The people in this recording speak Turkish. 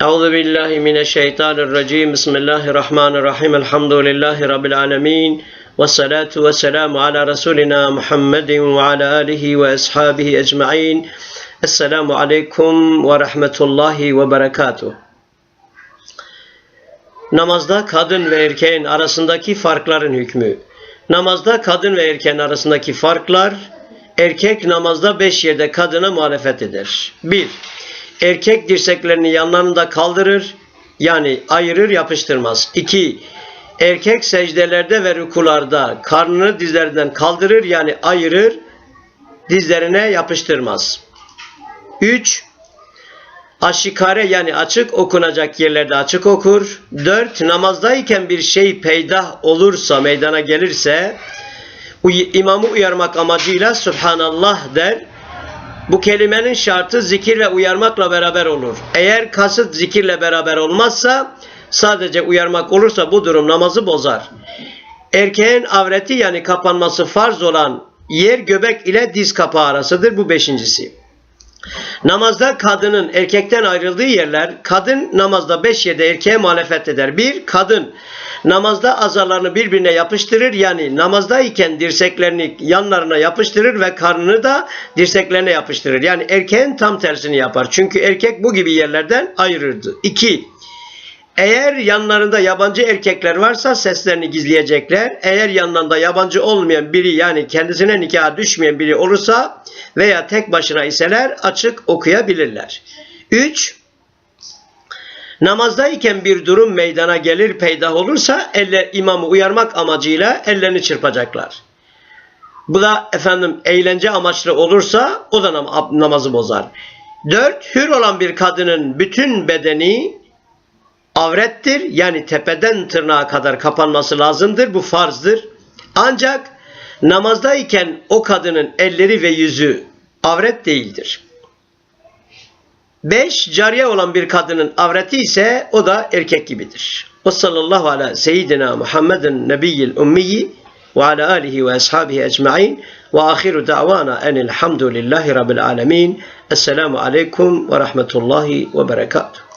Euzu billahi mineşşeytanirracim. Bismillahirrahmanirrahim. Elhamdülillahi rabbil alamin. Ve salatu ve selamu ala rasulina Muhammedin ve ala alihi ve ashabihi ecmaîn. Esselamu aleyküm ve rahmetullahi ve berekatuh. Namazda kadın ve erkeğin arasındaki farkların hükmü. Namazda kadın ve erkeğin arasındaki farklar erkek namazda beş yerde kadına muhalefet eder. 1. Erkek dirseklerini yanlarında kaldırır, yani ayırır yapıştırmaz. 2. Erkek secdelerde ve rükularda karnını dizlerinden kaldırır, yani ayırır, dizlerine yapıştırmaz. 3. Aşikare yani açık okunacak yerlerde açık okur. 4. Namazdayken bir şey peydah olursa, meydana gelirse imamı uyarmak amacıyla Subhanallah der. Bu kelimenin şartı zikir ve uyarmakla beraber olur. Eğer kasıt zikirle beraber olmazsa sadece uyarmak olursa bu durum namazı bozar. Erkeğin avreti yani kapanması farz olan yer göbek ile diz kapağı arasıdır. Bu beşincisi. Namazda kadının erkekten ayrıldığı yerler, kadın namazda beş yerde erkeğe muhalefet eder. Bir, kadın namazda azalarını birbirine yapıştırır. Yani namazdayken dirseklerini yanlarına yapıştırır ve karnını da dirseklerine yapıştırır. Yani erkeğin tam tersini yapar. Çünkü erkek bu gibi yerlerden ayırırdı. İki, eğer yanlarında yabancı erkekler varsa seslerini gizleyecekler. Eğer yanlarında yabancı olmayan biri yani kendisine nikaha düşmeyen biri olursa veya tek başına iseler açık okuyabilirler. 3. Namazdayken bir durum meydana gelir peydah olursa eller imamı uyarmak amacıyla ellerini çırpacaklar. Bu da efendim eğlence amaçlı olursa o da nam- namazı bozar. 4. Hür olan bir kadının bütün bedeni avrettir. Yani tepeden tırnağa kadar kapanması lazımdır. Bu farzdır. Ancak namazdayken o kadının elleri ve yüzü avret değildir. 5. Cariye olan bir kadının avreti ise o da erkek gibidir. Ve sallallahu ala seyyidina Muhammedin nebiyyil ummiyi ve ala alihi ve ashabihi ecma'in ve ahiru da'vana enilhamdülillahi rabbil alemin. Esselamu aleyküm ve rahmetullahi ve berekatuhu.